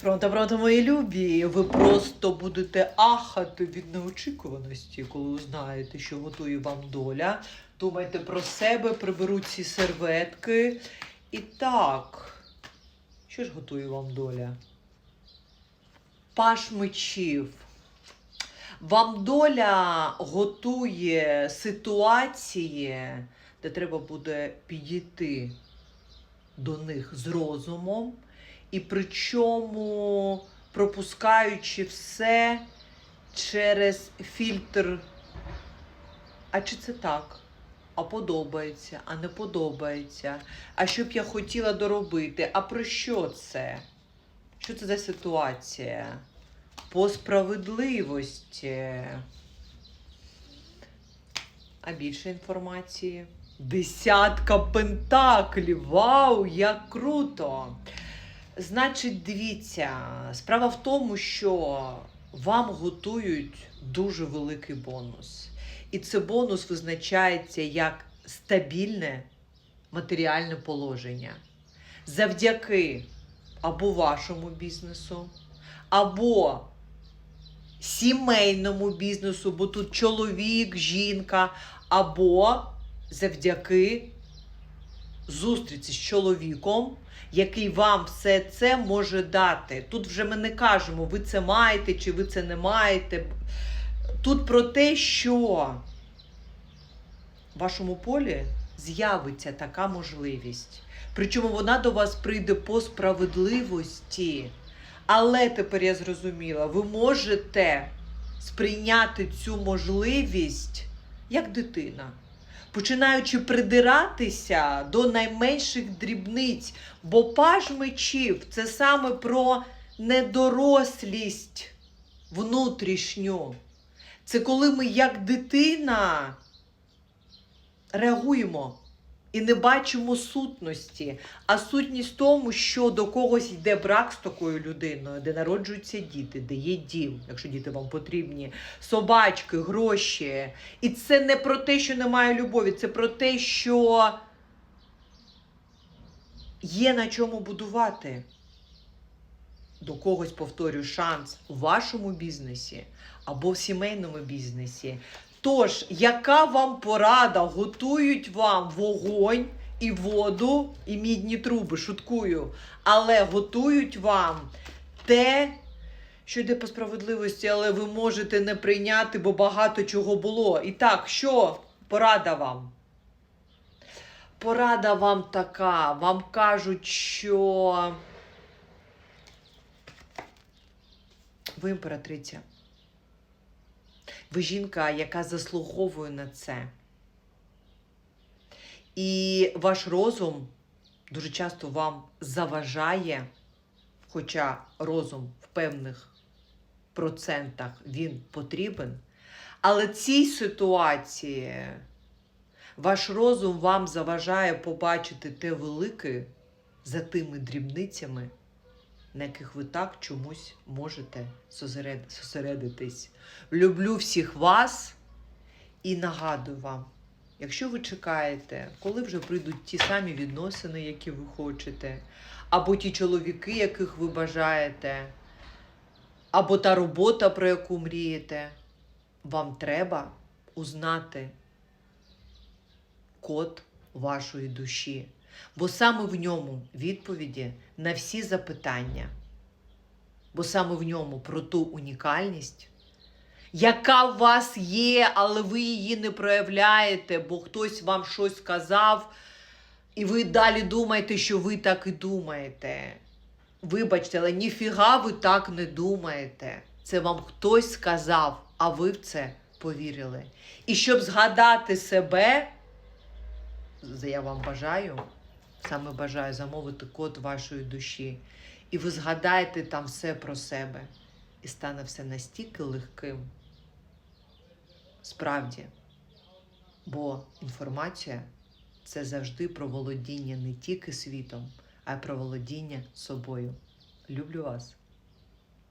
Пронто, пронто, мої любі. Ви просто будете ахати від неочікуваності, коли узнаєте, що готує вам доля. Думайте про себе, приберуть ці серветки. І так, що ж готує вам доля? Паш мечів. Вам доля готує ситуації, де треба буде підійти до них з розумом, і причому пропускаючи все через фільтр. А чи це так? А подобається, а не подобається. А що б я хотіла доробити? А про що це? Що це за ситуація? По справедливості. А більше інформації? Десятка пентаклів. Вау, як круто! Значить, дивіться, справа в тому, що вам готують дуже великий бонус. І це бонус визначається як стабільне матеріальне положення. Завдяки або вашому бізнесу, або сімейному бізнесу, бо тут чоловік, жінка, або завдяки зустрічі з чоловіком, який вам все це може дати. Тут вже ми не кажемо, ви це маєте чи ви це не маєте. Тут про те, що в вашому полі з'явиться така можливість. Причому вона до вас прийде по справедливості. Але тепер я зрозуміла, ви можете сприйняти цю можливість як дитина, починаючи придиратися до найменших дрібниць. Бо паж мечів це саме про недорослість внутрішню. Це коли ми як дитина реагуємо і не бачимо сутності. А сутність в тому, що до когось йде брак з такою людиною, де народжуються діти, де є дім, якщо діти вам потрібні, собачки, гроші. І це не про те, що немає любові, це про те, що є на чому будувати. До когось повторюю шанс у вашому бізнесі або в сімейному бізнесі. Тож, яка вам порада? Готують вам вогонь і воду, і мідні труби, шуткую, але готують вам те, що йде по справедливості, але ви можете не прийняти, бо багато чого було. І так, що порада вам? Порада вам така. Вам кажуть, що ви імператриця. Ви жінка, яка заслуговує на це. І ваш розум дуже часто вам заважає, хоча розум в певних процентах він потрібен. Але цій ситуації ваш розум вам заважає побачити те велике за тими дрібницями, на яких ви так чомусь можете зосередитись. Люблю всіх вас і нагадую вам, якщо ви чекаєте, коли вже прийдуть ті самі відносини, які ви хочете, або ті чоловіки, яких ви бажаєте, або та робота, про яку мрієте, вам треба узнати код вашої душі. Бо саме в ньому відповіді на всі запитання, бо саме в ньому про ту унікальність, яка в вас є, але ви її не проявляєте, бо хтось вам щось сказав, і ви далі думаєте, що ви так і думаєте. Вибачте, але ніфіга ви так не думаєте. Це вам хтось сказав, а ви в це повірили. І щоб згадати себе, я вам бажаю, саме бажаю замовити код вашої душі. І ви згадаєте там все про себе. І стане все настільки легким. Справді. Бо інформація це завжди про володіння не тільки світом, а й про володіння собою. Люблю вас.